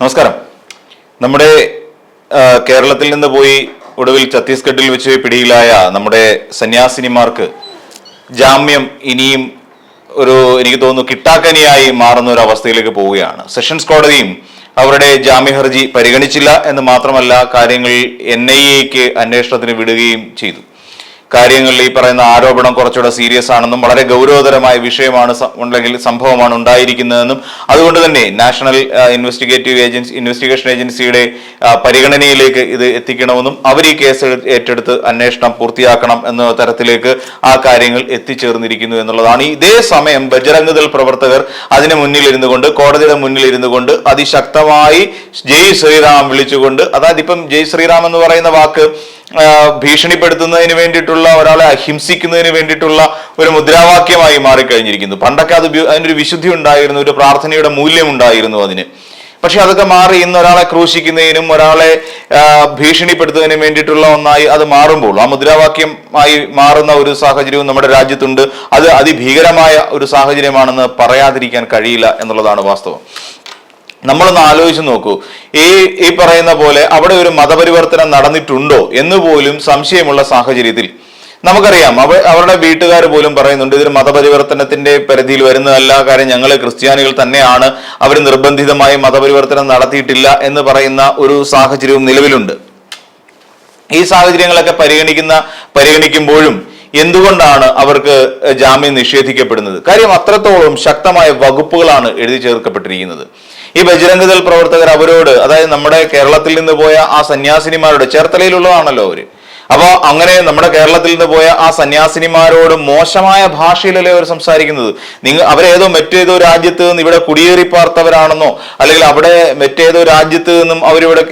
നമസ്കാരം. നമ്മുടെ കേരളത്തിൽ നിന്ന് പോയി ഒടുവിൽ ഛത്തീസ്ഗഡിൽ വെച്ച് പിടിയിലായ നമ്മുടെ സന്യാസിനിമാർക്ക് ജാമ്യം ഇനിയും ഒരു എനിക്ക് തോന്നുന്നു കിട്ടാക്കനിയായി മാറുന്ന ഒരു അവസ്ഥയിലേക്ക് പോവുകയാണ്. സെഷൻസ് കോടതിയും അവരുടെ ജാമ്യ ഹർജി പരിഗണിച്ചില്ല എന്ന് മാത്രമല്ല കാര്യങ്ങൾ എൻ ഐ എക്ക് അന്വേഷണത്തിന് വിടുകയും ചെയ്തു. കാര്യങ്ങളിൽ ഈ പറയുന്ന ആരോപണം കുറച്ചുകൂടെ സീരിയസ് ആണെന്നും വളരെ ഗൗരവതരമായ വിഷയമാണ് ഉണ്ടെങ്കിൽ സംഭവമാണ് ഉണ്ടായിരിക്കുന്നതെന്നും. അതുകൊണ്ട് തന്നെ നാഷണൽ ഇൻവെസ്റ്റിഗേറ്റീവ് ഏജൻസി ഇൻവെസ്റ്റിഗേഷൻ ഏജൻസിയുടെ പരിഗണനയിലേക്ക് ഇത് എത്തിക്കണമെന്നും അവർ ഈ കേസ് ഏറ്റെടുത്ത് അന്വേഷണം പൂർത്തിയാക്കണം എന്ന തരത്തിലേക്ക് ആ കാര്യങ്ങൾ എത്തിച്ചേർന്നിരിക്കുന്നു എന്നുള്ളതാണ്. ഇതേ സമയം ബജരംഗ് ദൾ പ്രവർത്തകർ അതിന് മുന്നിലിരുന്നു കൊണ്ട് കോടതിയുടെ മുന്നിലിരുന്നു കൊണ്ട് അതിശക്തമായി ജയ് ശ്രീറാം വിളിച്ചുകൊണ്ട് അതായത് ഇപ്പം ജയ് ശ്രീറാം എന്ന് പറയുന്ന വാക്ക് ഭീഷണിപ്പെടുത്തുന്നതിന് വേണ്ടിയിട്ടുള്ള ഒരാളെ അഹിംസിക്കുന്നതിന് വേണ്ടിയിട്ടുള്ള ഒരു മുദ്രാവാക്യമായി മാറിക്കഴിഞ്ഞിരിക്കുന്നു. പണ്ടൊക്കെ അത് അതിനൊരു വിശുദ്ധി ഉണ്ടായിരുന്നു ഒരു പ്രാർത്ഥനയുടെ മൂല്യം ഉണ്ടായിരുന്നു അതിന്. പക്ഷെ അതൊക്കെ മാറി ഇന്ന് ഒരാളെ ക്രൂശിക്കുന്നതിനും ഒരാളെ ഭീഷണിപ്പെടുത്തുന്നതിനും വേണ്ടിയിട്ടുള്ള ഒന്നായി അത് മാറുമ്പോൾ ആ മുദ്രാവാക്യമായി മാറുന്ന ഒരു സാഹചര്യവും നമ്മുടെ രാജ്യത്തുണ്ട്. അത് അതിഭീകരമായ ഒരു സാഹചര്യമാണെന്ന് പറയാതിരിക്കാൻ കഴിയില്ല എന്നുള്ളതാണ് വാസ്തവം. നമ്മളൊന്ന് ആലോചിച്ച് നോക്കൂ. ഈ ഈ പറയുന്ന പോലെ അവിടെ ഒരു മതപരിവർത്തനം നടന്നിട്ടുണ്ടോ എന്ന് പോലും സംശയമുള്ള സാഹചര്യത്തിൽ നമുക്കറിയാം. അവ അവരുടെ വീട്ടുകാർ പോലും പറയുന്നുണ്ട് ഇതൊരു മതപരിവർത്തനത്തിന്റെ പരിധിയിൽ വരുന്നതല്ല. കാര്യം ഞങ്ങൾ ക്രിസ്ത്യാനികൾ തന്നെയാണ്. അവർ നിർബന്ധിതമായി മതപരിവർത്തനം നടത്തിയിട്ടില്ല എന്ന് പറയുന്ന ഒരു സാഹചര്യവും നിലവിലുണ്ട്. ഈ സാഹചര്യങ്ങളൊക്കെ പരിഗണിക്കുന്ന പരിഗണിക്കുമ്പോഴും എന്തുകൊണ്ടാണ് അവർക്ക് ജാമ്യം നിഷേധിക്കപ്പെടുന്നത്? കാര്യം അത്രത്തോളം ശക്തമായ വകുപ്പുകളാണ് എഴുതി ചേർക്കപ്പെട്ടിരിക്കുന്നത്. ഈ ബജരംഗ് ദൾ പ്രവർത്തകർ അവരോട് അതായത് നമ്മുടെ കേരളത്തിൽ നിന്ന് പോയ ആ സന്യാസിനിമാരുടെ ചേർത്തലയിലുള്ളതാണല്ലോ അവർ അപ്പൊ അങ്ങനെ നമ്മുടെ കേരളത്തിൽ നിന്ന് പോയ ആ സന്യാസിനിമാരോട് മോശമായ ഭാഷയിലല്ലേ അവർ സംസാരിക്കുന്നത്? നിങ്ങൾ അവരേതോ മറ്റേതോ രാജ്യത്ത് നിന്ന് ഇവിടെ കുടിയേറി പാർത്തവരാണെന്നോ അല്ലെങ്കിൽ അവിടെ മറ്റേതോ രാജ്യത്ത് നിന്നും അവരിവിടെ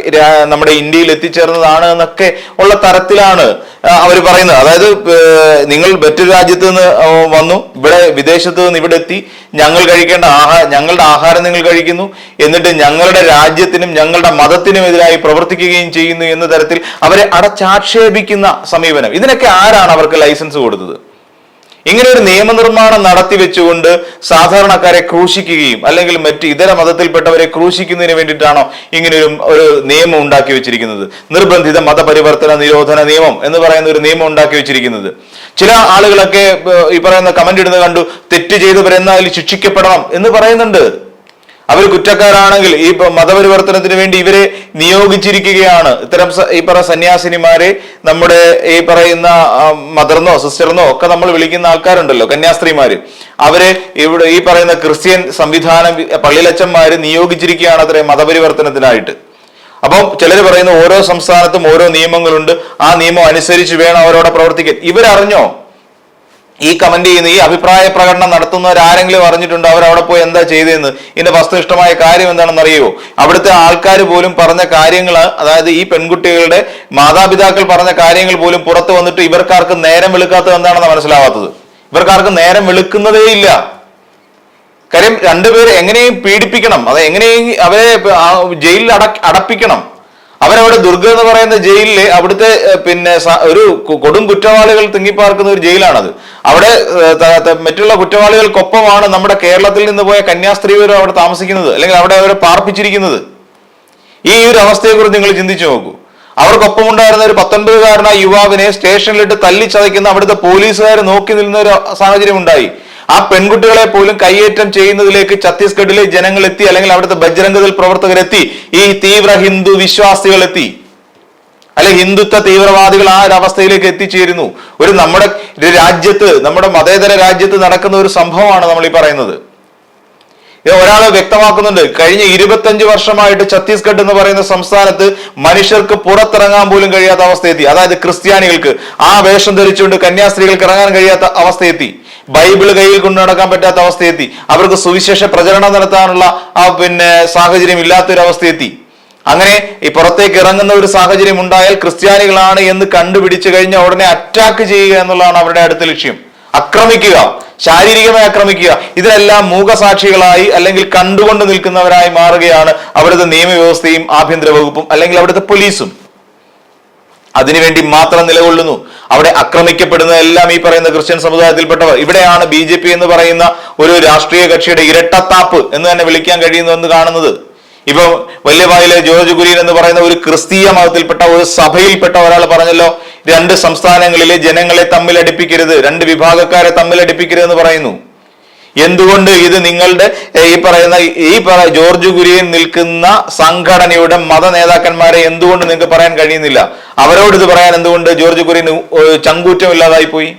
നമ്മുടെ ഇന്ത്യയിൽ എത്തിച്ചേർന്നതാണ് എന്നൊക്കെ ഉള്ള തരത്തിലാണ് അവർ പറയുന്നത്. അതായത് നിങ്ങൾ മറ്റൊരു രാജ്യത്ത് നിന്ന് വന്നു ഇവിടെ വിദേശത്ത് നിന്ന് ഇവിടെ എത്തി ഞങ്ങൾ കഴിക്കേണ്ട ആഹാരം ഞങ്ങളുടെ ആഹാരം നിങ്ങൾ കഴിക്കുന്നു എന്നിട്ട് ഞങ്ങളുടെ രാജ്യത്തിനും ഞങ്ങളുടെ മതത്തിനും എതിരായി പ്രവർത്തിക്കുകയും ചെയ്യുന്നു എന്ന തരത്തിൽ അവരെ അടച്ചാക്ഷേപിക്കുന്ന സമീപനം. ഇതിനൊക്കെ ആരാണ് അവർക്ക് ലൈസൻസ് കൊടുത്തത്? ഇങ്ങനെ ഒരു നിയമനിർമ്മാണം നടത്തി വെച്ചുകൊണ്ട് സാധാരണക്കാരെ ക്രൂശിക്കുകയും അല്ലെങ്കിൽ മറ്റ് ഇതര മതത്തിൽപ്പെട്ടവരെ ക്രൂശിക്കുന്നതിന് വേണ്ടിയിട്ടാണോ ഇങ്ങനെ ഒരു നിയമം ഉണ്ടാക്കി വെച്ചിരിക്കുന്നത്? നിർബന്ധിത മതപരിവർത്തന നിരോധന നിയമം എന്ന് പറയുന്ന ഒരു നിയമം ഉണ്ടാക്കി വെച്ചിരിക്കുന്നത്. ചില ആളുകളൊക്കെ ഈ പറയുന്ന കമന്റ് ഇടുന്നത് കണ്ടു തെറ്റ് ചെയ്തവരെന്നാൽ ശിക്ഷിക്കപ്പെടണം എന്ന് പറയുന്നുണ്ട്. അവർ കുറ്റക്കാരാണെങ്കിൽ ഈ മതപരിവർത്തനത്തിന് വേണ്ടി ഇവരെ നിയോഗിച്ചിരിക്കുകയാണ്. ഇത്തരം ഈ പറ സന്യാസിനിമാരെ നമ്മുടെ ഈ പറയുന്ന മദർന്നോ സിസ്റ്റർന്നോ ഒക്കെ നമ്മൾ വിളിക്കുന്ന ആൾക്കാരുണ്ടല്ലോ കന്യാസ്ത്രീമാര്. അവരെ ഇവിടെ ഈ പറയുന്ന ക്രിസ്ത്യൻ സംവിധാനം പള്ളിയിലച്ചന്മാര് നിയോഗിച്ചിരിക്കുകയാണ് അത്രേ മതപരിവർത്തനത്തിനായിട്ട്. അപ്പം ചിലർ പറയുന്ന ഓരോ സംസ്ഥാനത്തും ഓരോ നിയമങ്ങളുണ്ട്. ആ നിയമം അനുസരിച്ച് വേണം അവരോട് പ്രവർത്തിക്കാൻ. ഇവരറിഞ്ഞോ? ഈ കമന്റ് ചെയ്യുന്ന ഈ അഭിപ്രായ പ്രകടനം നടത്തുന്നവർ ആരെങ്കിലും അറിഞ്ഞിട്ടുണ്ടോ? അവർ അവിടെ പോയി എന്താ ചെയ്തതെന്ന്? ഇതിന്റെ വസ്തുനിഷ്ഠമായ കാര്യം എന്താണെന്ന് അറിയുമോ അവിടുത്തെ ആൾക്കാർ പോലും പറഞ്ഞ കാര്യങ്ങൾ അതായത് ഈ പെൺകുട്ടികളുടെ മാതാപിതാക്കൾ പറഞ്ഞ കാര്യങ്ങൾ പോലും പുറത്തു വന്നിട്ട് ഇവർക്കാർക്ക് നേരം വെളുക്കാത്തത് എന്താണെന്ന് മനസ്സിലാവാത്തത്. ഇവർക്കാർക്ക് നേരം വെളുക്കുന്നതേ ഇല്ല. കാര്യം രണ്ടുപേരെ എങ്ങനെയും പീഡിപ്പിക്കണം. അത് എങ്ങനെയും അവരെ ജയിലിൽ അട അടപ്പിക്കണം. അവരവിടെ ദുർഗ എന്ന് പറയുന്ന ജയിലിൽ അവിടുത്തെ പിന്നെ ഒരു കൊടും കുറ്റവാളികൾ തിങ്ങിപ്പാർക്കുന്ന ഒരു ജയിലാണത്. അവിടെ മറ്റുള്ള കുറ്റവാളികൾക്കൊപ്പമാണ് നമ്മുടെ കേരളത്തിൽ നിന്ന് പോയ കന്യാസ്ത്രീവരും അവിടെ താമസിക്കുന്നത് അല്ലെങ്കിൽ അവിടെ അവരെ പാർപ്പിച്ചിരിക്കുന്നത്. ഈ ഒരു അവസ്ഥയെക്കുറിച്ച് നിങ്ങൾ ചിന്തിച്ചു നോക്കൂ. അവർക്കൊപ്പം ഉണ്ടായിരുന്ന ഒരു പത്തൊൻപതുകാരനായ യുവാവിനെ സ്റ്റേഷനിലിട്ട് തല്ലിച്ചതയ്ക്കുന്ന അവിടുത്തെ പോലീസുകാർ നോക്കി നിന്ന ഒരു സാഹചര്യം ഉണ്ടായി ആ പെൺകുട്ടികളെ പോലും കയ്യേറ്റം ചെയ്യുന്നതിലേക്ക് ഛത്തീസ്ഗഡിലെ ജനങ്ങൾ എത്തി അല്ലെങ്കിൽ അവിടുത്തെ ബജ്രംഗദൾ പ്രവർത്തകരെത്തി ഈ തീവ്ര ഹിന്ദു വിശ്വാസികൾ എത്തി അല്ലെ ഹിന്ദുത്വ തീവ്രവാദികൾ ആ ഒരു അവസ്ഥയിലേക്ക് എത്തിച്ചേരുന്നു. ഒരു നമ്മുടെ രാജ്യത്ത് നമ്മുടെ മതേതര രാജ്യത്ത് നടക്കുന്ന ഒരു സംഭവമാണ് നമ്മൾ ഈ പറയുന്നത്. ഒരാൾ വ്യക്തമാക്കുന്നുണ്ട്. കഴിഞ്ഞ ഇരുപത്തഞ്ച് വർഷമായിട്ട് ഛത്തീസ്ഗഡ് എന്ന് പറയുന്ന സംസ്ഥാനത്ത് മനുഷ്യർക്ക് പുറത്തിറങ്ങാൻ പോലും കഴിയാത്ത അവസ്ഥയെത്തി. അതായത് ക്രിസ്ത്യാനികൾക്ക് ആ വേഷം ധരിച്ചുകൊണ്ട് കന്യാസ്ത്രീകൾക്ക് ഇറങ്ങാൻ കഴിയാത്ത അവസ്ഥയെത്തി. ബൈബിൾ കയ്യിൽ കൊണ്ടു നടക്കാൻ പറ്റാത്ത അവസ്ഥയെത്തി. അവർക്ക് സുവിശേഷ പ്രചരണം നടത്താനുള്ള ആ പിന്നെ സാഹചര്യം ഇല്ലാത്തൊരവസ്ഥയെത്തി. അങ്ങനെ ഈ പുറത്തേക്ക് ഇറങ്ങുന്ന ഒരു സാഹചര്യം ഉണ്ടായാൽ ക്രിസ്ത്യാനികളാണ് എന്ന് കണ്ടുപിടിച്ചു കഴിഞ്ഞാൽ ഉടനെ അറ്റാക്ക് ചെയ്യുക എന്നുള്ളതാണ് അവരുടെ അടുത്ത ലക്ഷ്യം. ആക്രമിക്കുക ശാരീരികമായി ആക്രമിക്കുക. ഇതിനെല്ലാം മൂകസാക്ഷികളായി അല്ലെങ്കിൽ കണ്ടുകൊണ്ട് നിൽക്കുന്നവരായി മാറുകയാണ് അവിടുത്തെ നിയമവ്യവസ്ഥയും ആഭ്യന്തര വകുപ്പും അല്ലെങ്കിൽ അവിടുത്തെ പോലീസും. അതിനുവേണ്ടി മാത്രം നിലകൊള്ളുന്നു. അവിടെ ആക്രമിക്കപ്പെടുന്ന എല്ലാം ഈ പറയുന്ന ക്രിസ്ത്യൻ സമുദായത്തിൽപ്പെട്ടവർ. ഇവിടെയാണ് ബി എന്ന് പറയുന്ന ഒരു രാഷ്ട്രീയ കക്ഷിയുടെ ഇരട്ടത്താപ്പ് എന്ന് തന്നെ വിളിക്കാൻ കഴിയുന്നു എന്ന് കാണുന്നത്. ഇപ്പൊ വല്യവായിലെ ജോർജ് കുര്യൻ എന്ന് പറയുന്ന ഒരു ക്രിസ്തീയ മതത്തിൽപ്പെട്ട ഒരു സഭയിൽപ്പെട്ട ഒരാൾ പറഞ്ഞല്ലോ രണ്ട് സംസ്ഥാനങ്ങളിലെ ജനങ്ങളെ തമ്മിൽ അടുപ്പിക്കരുത് രണ്ട് വിഭാഗക്കാരെ തമ്മിൽ അടുപ്പിക്കരുത് എന്ന് പറയുന്നു. എന്തുകൊണ്ട് ഇത് നിങ്ങളുടെ ഈ പറയുന്ന ഈ ജോർജ് കുര്യൻ നിൽക്കുന്ന സംഘടനയുടെ മത നേതാക്കന്മാരെ എന്തുകൊണ്ട് നിങ്ങൾക്ക് പറയാൻ കഴിയുന്നില്ല? അവരോട് ഇത് പറയാൻ എന്തുകൊണ്ട് ജോർജ് കുര്യൻ ചങ്കൂറ്റം ചങ്കൂറ്റമില്ലാതായി പോയി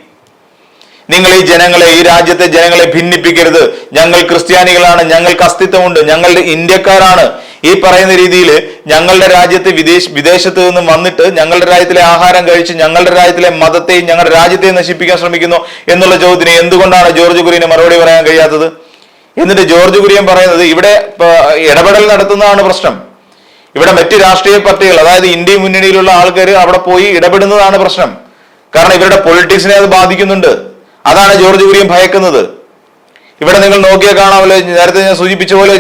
നിങ്ങൾ ഈ ജനങ്ങളെ ഈ രാജ്യത്തെ ജനങ്ങളെ ഭിന്നിപ്പിക്കരുത്. ഞങ്ങൾ ക്രിസ്ത്യാനികളാണ് ഞങ്ങൾക്ക് അസ്തിത്വമുണ്ട് ഞങ്ങളുടെ ഇന്ത്യക്കാരാണ്. ഈ പറയുന്ന രീതിയിൽ ഞങ്ങളുടെ രാജ്യത്ത് വിദേശ വിദേശത്ത് നിന്നും വന്നിട്ട് ഞങ്ങളുടെ രാജ്യത്തിലെ ആഹാരം കഴിച്ച് ഞങ്ങളുടെ രാജ്യത്തിലെ മതത്തെയും ഞങ്ങളുടെ രാജ്യത്തെയും നശിപ്പിക്കാൻ ശ്രമിക്കുന്നു എന്നുള്ള ചോദ്യത്തിന് എന്തുകൊണ്ടാണ് ജോർജ് കുര്യന് മറുപടി പറയാൻ കഴിയാത്തത്? എന്നിട്ട് ജോർജ് കുര്യൻ പറയുന്നത് ഇവിടെ ഇടപെടൽ നടത്തുന്നതാണ് പ്രശ്നം. ഇവിടെ മറ്റ് രാഷ്ട്രീയ പാർട്ടികൾ അതായത് ഇന്ത്യ മുന്നണിയിലുള്ള ആൾക്കാർ അവിടെ പോയി ഇടപെടുന്നതാണ് പ്രശ്നം. കാരണം ഇവരുടെ പൊളിറ്റിക്സിനെ അത് ബാധിക്കുന്നുണ്ട്. അതാണ് ജോർജ് കുര്യൻ ഭയക്കുന്നത്. ഇവിടെ നിങ്ങൾ നോക്കിയാൽ കാണാമല്ലോ നേരത്തെ ഞാൻ സൂചിപ്പിച്ച പോലെ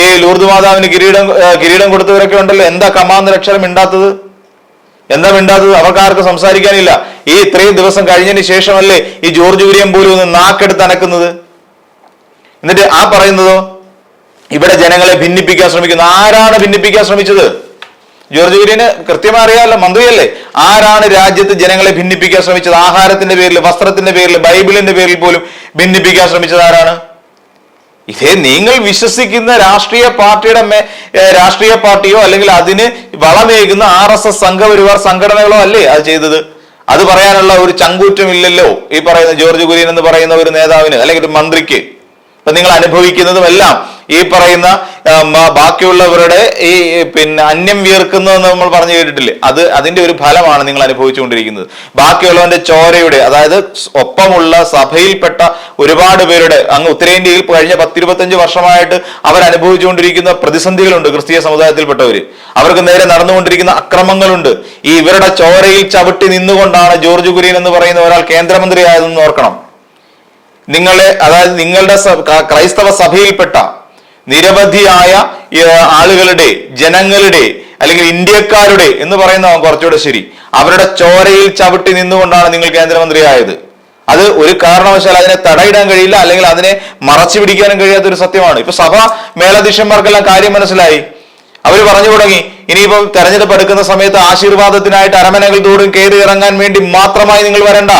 ഈ ലൂർദ് മാതാവിന് കിരീടം കിരീടം കൊടുത്തവരൊക്കെ ഉണ്ടല്ലോ. എന്താ കമാന്ന് അക്ഷരം ഇണ്ടാത്തത് എന്താ മിണ്ടാത്തത്? അവർക്ക് ആർക്കും സംസാരിക്കാനില്ല. ഈ ഇത്രയും ദിവസം കഴിഞ്ഞതിന് ശേഷമല്ലേ ഈ ജോർജ് കുര്യൻ പോലും ഒന്ന് നാക്കെടുത്ത് അനക്കുന്നത്? എന്നിട്ട് ആ പറയുന്നതോ? ഇവിടെ ജനങ്ങളെ ഭിന്നിപ്പിക്കാൻ ശ്രമിക്കുന്നു. ആരാണ് ഭിന്നിപ്പിക്കാൻ ശ്രമിച്ചത്? ജോർജ് കുര്യന് കൃത്യമായി അറിയാമല്ലോ മന്ത്രിയല്ലേ? ആരാണ് രാജ്യത്ത് ജനങ്ങളെ ഭിന്നിപ്പിക്കാൻ ശ്രമിച്ചത്? ആഹാരത്തിന്റെ പേരിൽ വസ്ത്രത്തിന്റെ പേരിൽ ബൈബിളിന്റെ പേരിൽ പോലും ഭിന്നിപ്പിക്കാൻ ശ്രമിച്ചത് ആരാണ്? ഇതേ നിങ്ങൾ വിശ്വസിക്കുന്ന രാഷ്ട്രീയ പാർട്ടിയുടെ രാഷ്ട്രീയ പാർട്ടിയോ അല്ലെങ്കിൽ അതിന് വളമേകുന്ന ആർ എസ് എസ് സംഘപരിവാർ സംഘടനകളോ അല്ലേ അത് ചെയ്തത്? അത് പറയാനുള്ള ഒരു ചങ്കൂറ്റമില്ലല്ലോ ഈ പറയുന്ന ജോർജ് കുര്യൻ എന്ന് പറയുന്ന ഒരു നേതാവിന് അല്ലെങ്കിൽ ഒരു മന്ത്രിക്ക്. അപ്പൊ നിങ്ങൾ അനുഭവിക്കുന്നതും എല്ലാം ഈ പറയുന്ന ബാക്കിയുള്ളവരുടെ ഈ പിന്നെ അന്യം വീർക്കുന്നതെന്ന് നമ്മൾ പറഞ്ഞു കേട്ടിട്ടില്ലേ? അത് അതിന്റെ ഒരു ഫലമാണ് നിങ്ങൾ അനുഭവിച്ചുകൊണ്ടിരിക്കുന്നത്. ബാക്കിയുള്ളവന്റെ ചോരയുടെ അതായത് ഒപ്പമുള്ള സഭയിൽപ്പെട്ട ഒരുപാട് പേരുടെ അങ്ങ് ഉത്തരേന്ത്യയിൽ കഴിഞ്ഞ പത്തിരുപത്തഞ്ച് വർഷമായിട്ട് അവർ അനുഭവിച്ചുകൊണ്ടിരിക്കുന്ന പ്രതിസന്ധികളുണ്ട് ക്രിസ്തീയ സമുദായത്തിൽപ്പെട്ടവർ അവർക്ക് നേരെ നടന്നുകൊണ്ടിരിക്കുന്ന അക്രമങ്ങളുണ്ട്. ഈ ഇവരുടെ ചോരയിൽ ചവിട്ടി നിന്നുകൊണ്ടാണ് ജോർജ് കുര്യൻ എന്ന് പറയുന്ന ഒരാൾ കേന്ദ്രമന്ത്രിയായതെന്ന് ഓർക്കണം. നിങ്ങളെ അതായത് നിങ്ങളുടെ ക്രൈസ്തവ സഭയിൽപ്പെട്ട നിരവധിയായ ആളുകളുടെ ജനങ്ങളുടെ അല്ലെങ്കിൽ ഇന്ത്യക്കാരുടെ എന്ന് പറയുന്ന കുറച്ചുകൂടെ ശരി. അവരുടെ ചോരയിൽ ചവിട്ടി നിന്നുകൊണ്ടാണ് നിങ്ങൾ കേന്ദ്രമന്ത്രിയായത്. അത് ഒരു കാരണവശാൽ അതിനെ തടയിടാൻ കഴിയില്ല അല്ലെങ്കിൽ അതിനെ മറച്ചു പിടിക്കാനും കഴിയാത്ത ഒരു സത്യമാണ്. ഇപ്പൊ സഭ മേലധ്യക്ഷന്മാർക്കെല്ലാം കാര്യം മനസ്സിലായി. അവർ പറഞ്ഞു തുടങ്ങി ഇനിയിപ്പോ തെരഞ്ഞെടുപ്പ് എടുക്കുന്ന സമയത്ത് ആശീർവാദത്തിനായിട്ട് അരമനകൾ തോറും കയറി ഇറങ്ങാൻ വേണ്ടി മാത്രമായി നിങ്ങൾ വരണ്ട.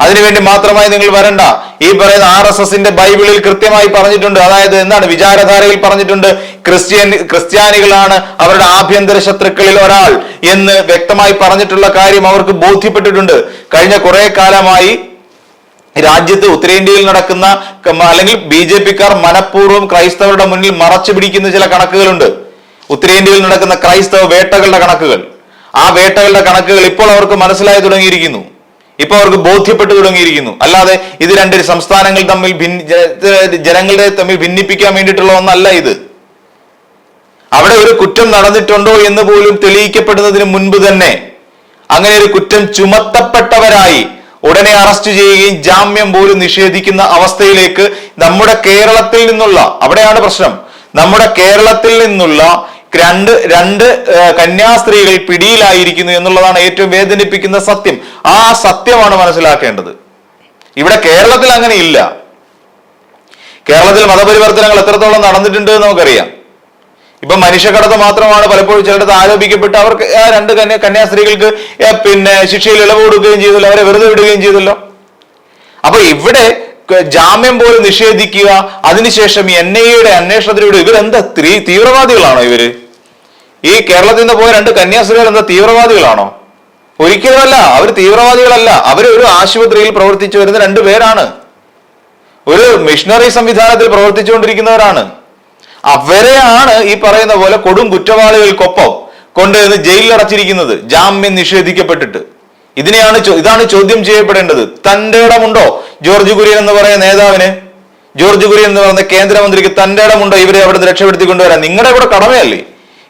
അതിനുവേണ്ടി മാത്രമായി നിങ്ങൾ വരണ്ട. ഈ പറയുന്ന ആർ എസ് എസിന്റെ ബൈബിളിൽ കൃത്യമായി പറഞ്ഞിട്ടുണ്ട്. അതായത് എന്താണ്? വിചാരധാരയിൽ പറഞ്ഞിട്ടുണ്ട്. ക്രിസ്ത്യൻ ക്രിസ്ത്യാനികളാണ് അവരുടെ ആഭ്യന്തര ശത്രുക്കളിൽ ഒരാൾ എന്ന് വ്യക്തമായി പറഞ്ഞിട്ടുള്ള കാര്യം അവർക്ക് ബോധ്യപ്പെട്ടിട്ടുണ്ട്. കഴിഞ്ഞ കുറെ കാലമായി രാജ്യത്ത് ഉത്തരേന്ത്യയിൽ നടക്കുന്ന അല്ലെങ്കിൽ ബി ജെ പിക്കാർ മനഃപൂർവം ക്രൈസ്തവരുടെ മുന്നിൽ മറച്ചു പിടിക്കുന്ന ചില കണക്കുകളുണ്ട്. ഉത്തരേന്ത്യയിൽ നടക്കുന്ന ക്രൈസ്തവ വേട്ടകളുടെ കണക്കുകൾ. ആ വേട്ടകളുടെ കണക്കുകൾ ഇപ്പോൾ അവർക്ക് മനസ്സിലായി തുടങ്ങിയിരിക്കുന്നു. ഇപ്പൊ അവർക്ക് ബോധ്യപ്പെട്ടു തുടങ്ങിയിരിക്കുന്നു. അല്ലാതെ ഇത് രണ്ട് സംസ്ഥാനങ്ങൾ തമ്മിൽ ജനങ്ങളെ തമ്മിൽ ഭിന്നിപ്പിക്കാൻ വേണ്ടിയിട്ടുള്ള ഒന്നല്ല ഇത്. അവിടെ ഒരു കുറ്റം നടന്നിട്ടുണ്ടോ എന്ന് പോലും തെളിയിക്കപ്പെടുന്നതിന് മുൻപ് തന്നെ അങ്ങനെ ഒരു കുറ്റം ചുമത്തപ്പെട്ടവരായി ഉടനെ അറസ്റ്റ് ചെയ്യുകയും ജാമ്യം പോലും നിഷേധിക്കുന്ന അവസ്ഥയിലേക്ക് നമ്മുടെ കേരളത്തിൽ നിന്നുള്ള അവിടെയാണ് പ്രശ്നം നമ്മുടെ കേരളത്തിൽ നിന്നുള്ള രണ്ട് രണ്ട് കന്യാസ്ത്രീകൾ പിടിയിലായിരിക്കുന്നു എന്നുള്ളതാണ് ഏറ്റവും വേദനിപ്പിക്കുന്ന സത്യം. ആ സത്യമാണ് മനസ്സിലാക്കേണ്ടത്. ഇവിടെ കേരളത്തിൽ അങ്ങനെ ഇല്ല കേരളത്തിൽ മതപരിവർത്തനങ്ങൾ എത്രത്തോളം നടന്നിട്ടുണ്ട് എന്ന് നമുക്കറിയാം. ഇപ്പൊ മനുഷ്യക്കടത്ത് മാത്രമാണ് പലപ്പോഴും ചിലടത്ത് ആരോപിക്കപ്പെട്ട് അവർക്ക് ആ രണ്ട് കന്യാ കന്യാസ്ത്രീകൾക്ക് പിന്നെ ശിക്ഷയിൽ ഇളവ് കൊടുക്കുകയും ചെയ്തല്ലോ അവരെ വെറുതെ വിടുകയും ചെയ്തല്ലോ. അപ്പൊ ഇവിടെ ജാമ്യം പോലും നിഷേധിക്കുക അതിനുശേഷം എൻ ഐ എയുടെ അന്വേഷണത്തിലൂടെ ഇവരെന്താ തീവ്രവാദികളാണോ ഇവർ? ഈ കേരളത്തിൽ നിന്ന് പോയ രണ്ട് കന്യാസ്ത്രീകൾ എന്താ തീവ്രവാദികളാണോ? ഒരിക്കലുമല്ല അവർ തീവ്രവാദികളല്ല. അവർ ഒരു ആശുപത്രിയിൽ പ്രവർത്തിച്ചു വരുന്ന രണ്ടു പേരാണ്. ഒരു മിഷണറി സംവിധാനത്തിൽ പ്രവർത്തിച്ചുകൊണ്ടിരിക്കുന്നവരാണ്. അവരെയാണ് ഈ പറയുന്ന പോലെ കൊടും കുറ്റവാളികൾക്കൊപ്പം കൊണ്ടുവന്ന് ജയിലിൽ അടച്ചിരിക്കുന്നത് ജാമ്യം നിഷേധിക്കപ്പെട്ടിട്ട്. ഇതിനെയാണ് ഇതാണ് ചോദ്യം ചെയ്യപ്പെടേണ്ടത്. തന്റെ ഇടമുണ്ടോ? ജോർജ് കുര്യൻ എന്ന് പറയുന്ന നേതാവിന്? ജോർജ് കുര്യൻ എന്ന് പറയുന്ന കേന്ദ്രമന്ത്രിക്ക് തന്റെ ഇടമുണ്ടോ? ഇവരെ അവിടെ നിന്ന് രക്ഷപ്പെടുത്തി കൊണ്ടുവരാൻ നിങ്ങളുടെ ഇവിടെ കടമയല്ലേ?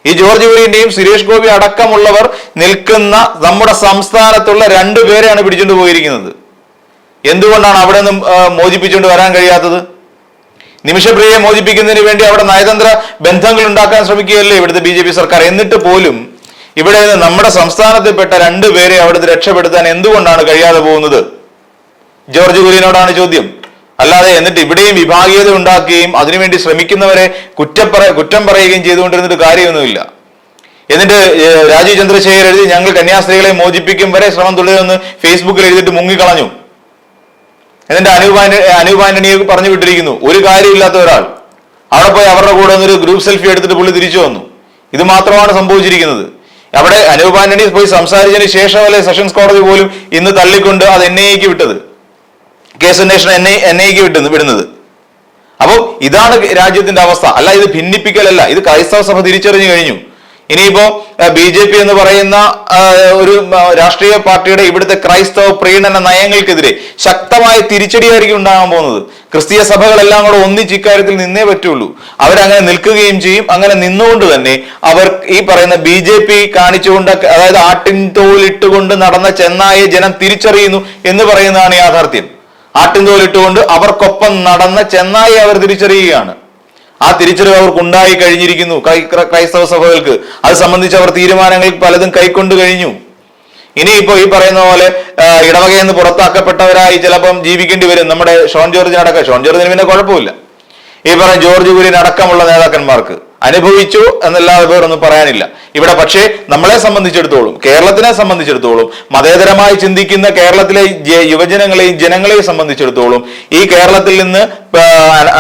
ഈ ജോർജ് കുര്യന്റെയും സുരേഷ് ഗോപി അടക്കമുള്ളവർ നിൽക്കുന്ന നമ്മുടെ സംസ്ഥാനത്തുള്ള രണ്ടു പേരെയാണ് പിടിച്ചുകൊണ്ട് പോയിരിക്കുന്നത്. എന്തുകൊണ്ടാണ് അവിടെ നിന്നും മോചിപ്പിച്ചുകൊണ്ട് വരാൻ കഴിയാത്തത്? നിമിഷപ്രിയയെ മോചിപ്പിക്കുന്നതിന് വേണ്ടി അവിടെ നയതന്ത്ര ബന്ധങ്ങൾ ഉണ്ടാക്കാൻ ശ്രമിക്കുകയല്ലേ ഇവിടുത്തെ ബി ജെ പി സർക്കാർ? എന്നിട്ട് പോലും ഇവിടെ നിന്ന് നമ്മുടെ സംസ്ഥാനത്തിൽപ്പെട്ട രണ്ടുപേരെ അവിടുത്തെ രക്ഷപ്പെടുത്താൻ എന്തുകൊണ്ടാണ് കഴിയാതെ പോകുന്നത്? ജോർജ് കുര്യനോടാണ് ചോദ്യം. അല്ലാതെ എന്നിട്ട് ഇവിടെയും വിഭാഗീയത ഉണ്ടാക്കുകയും അതിനുവേണ്ടി ശ്രമിക്കുന്നവരെ കുറ്റപ്പറ കുറ്റം പറയുകയും ചെയ്തുകൊണ്ടിരുന്നിട്ട് കാര്യമൊന്നുമില്ല. എന്നിട്ട് രാജീവ് ചന്ദ്രശേഖർ എഴുതി ഞങ്ങൾ കന്യാസ്ത്രീകളെ മോചിപ്പിക്കും വരെ ശ്രമം തുടരുമെന്ന് ഫേസ്ബുക്കിൽ എഴുതിയിട്ട് മുങ്ങിക്കളഞ്ഞു. എന്നിട്ട് അനൂപ് അനൂപ് പറഞ്ഞു വിട്ടിരിക്കുന്നു ഒരു കാര്യമില്ലാത്ത ഒരാൾ അവിടെ പോയി അവരുടെ കൂടെ ഒരു ഗ്രൂപ്പ് സെൽഫി എടുത്തിട്ട് പുള്ളി തിരിച്ചു വന്നു. ഇത് മാത്രമാണ് സംഭവിച്ചിരിക്കുന്നത്. അവിടെ അനൂപ് പോയി സംസാരിച്ചതിന് ശേഷമല്ലേ സെഷൻസ് കോടതി പോലും ഇന്ന് തള്ളിക്കൊണ്ട് അത് എൻ ഐക്ക് വിട്ടത്? കേസ് അന്വേഷണം എൻ ഐ എൻ വിടുന്നത്. അപ്പോൾ ഇതാണ് രാജ്യത്തിന്റെ അവസ്ഥ. അല്ല ഇത് ഭിന്നിപ്പിക്കലല്ല. ഇത് ക്രൈസ്തവ സഭ തിരിച്ചറിഞ്ഞു കഴിഞ്ഞു. ഇനിയിപ്പോ ബി ജെ പി എന്ന് പറയുന്ന ഒരു രാഷ്ട്രീയ പാർട്ടിയുടെ ഇവിടുത്തെ ക്രൈസ്തവ പ്രീണന നയങ്ങൾക്കെതിരെ ശക്തമായ തിരിച്ചടിയായിരിക്കും ഉണ്ടാകാൻ പോകുന്നത്. ക്രിസ്തീയ സഭകളെല്ലാം കൂടെ ഒന്നിച്ച് ഇക്കാര്യത്തിൽ നിന്നേ പറ്റുള്ളൂ. അവരങ്ങനെ നിൽക്കുകയും ചെയ്യും. അങ്ങനെ നിന്നുകൊണ്ട് തന്നെ അവർ ഈ പറയുന്ന ബി ജെ പി കാണിച്ചുകൊണ്ട് അതായത് ആട്ടിൻ തോലിട്ടുകൊണ്ട് നടന്ന ചെന്നായെ ജനം തിരിച്ചറിയുന്നു എന്ന് പറയുന്നതാണ് യാഥാർത്ഥ്യം. ആട്ടിൻതോലിട്ടുകൊണ്ട് അവർക്കൊപ്പം നടന്ന ചെന്നായി അവർ തിരിച്ചറിയുകയാണ്. ആ തിരിച്ചറിവ് അവർക്ക് ഉണ്ടായി കഴിഞ്ഞിരിക്കുന്നു ക്രൈസ്തവ സഭകൾക്ക്. അത് സംബന്ധിച്ച് അവർ തീരുമാനങ്ങൾ പലതും കൈക്കൊണ്ട് കഴിഞ്ഞു. ഇനിയിപ്പോ ഈ പറയുന്ന പോലെ ഇടവകയിൽ നിന്ന് പുറത്താക്കപ്പെട്ടവരായി ചിലപ്പം ജീവിക്കേണ്ടി വരും. നമ്മുടെ ഷോൺ ജോർജിനടക്കം. ഷോൺ ജോർജിന് പിന്നെ കുഴപ്പമില്ല. ഈ പറഞ്ഞ ജോർജ് കുര്യൻ അടക്കമുള്ള നേതാക്കന്മാർക്ക്. അനുഭവിച്ചു എന്നല്ലാതെ വേറൊന്നും പറയാനില്ല. ഇവിടെ പക്ഷേ നമ്മളെ സംബന്ധിച്ചിടത്തോളം കേരളത്തിനെ സംബന്ധിച്ചിടത്തോളം മതേതരമായി ചിന്തിക്കുന്ന കേരളത്തിലെ യുവജനങ്ങളെയും ജനങ്ങളെയും സംബന്ധിച്ചിടത്തോളം ഈ കേരളത്തിൽ നിന്ന്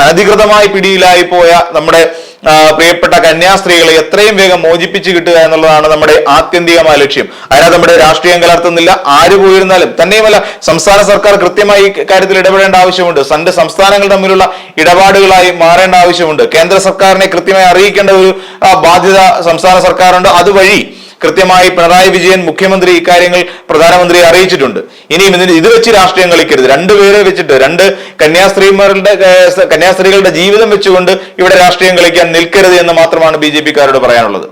അനധികൃതമായി പിടിയിലായി പോയ നമ്മുടെ പ്രിയപ്പെട്ട കന്യാസ്ത്രീകളെ എത്രയും വേഗം മോചിപ്പിച്ചു കിട്ടുക എന്നുള്ളതാണ് നമ്മുടെ ആത്യന്തികമായ ലക്ഷ്യം. അതിനകത്ത് നമ്മുടെ രാഷ്ട്രീയം കലർത്തുന്നില്ല. ആര് പോയിരുന്നാലും തന്നെയുമല്ല സംസ്ഥാന സർക്കാർ കൃത്യമായി കാര്യത്തിൽ ഇടപെടേണ്ട ആവശ്യമുണ്ട്. രണ്ട് സംസ്ഥാനങ്ങൾ തമ്മിലുള്ള ഇടപാടുകളായി മാറേണ്ട ആവശ്യമുണ്ട്. കേന്ദ്ര സർക്കാരിനെ കൃത്യമായി അറിയിക്കേണ്ട ഒരു ബാധ്യത സംസ്ഥാന സർക്കാരുണ്ട്. അതുവഴി കൃത്യമായി പിണറായി വിജയൻ മുഖ്യമന്ത്രി ഇക്കാര്യങ്ങൾ പ്രധാനമന്ത്രിയെ അറിയിച്ചിട്ടുണ്ട്. ഇനിയും ഇത് വെച്ച് രാഷ്ട്രീയം കളിക്കരുത്. രണ്ടുപേരെ വെച്ചിട്ട് രണ്ട് കന്യാസ്ത്രീമാരുടെ കന്യാസ്ത്രീകളുടെ ജീവിതം വെച്ചുകൊണ്ട് ഇവിടെ രാഷ്ട്രീയം കളിക്കാൻ നിൽക്കരുത് എന്ന് മാത്രമാണ് ബി ജെ പിക്കാരോട് പറയാനുള്ളത്.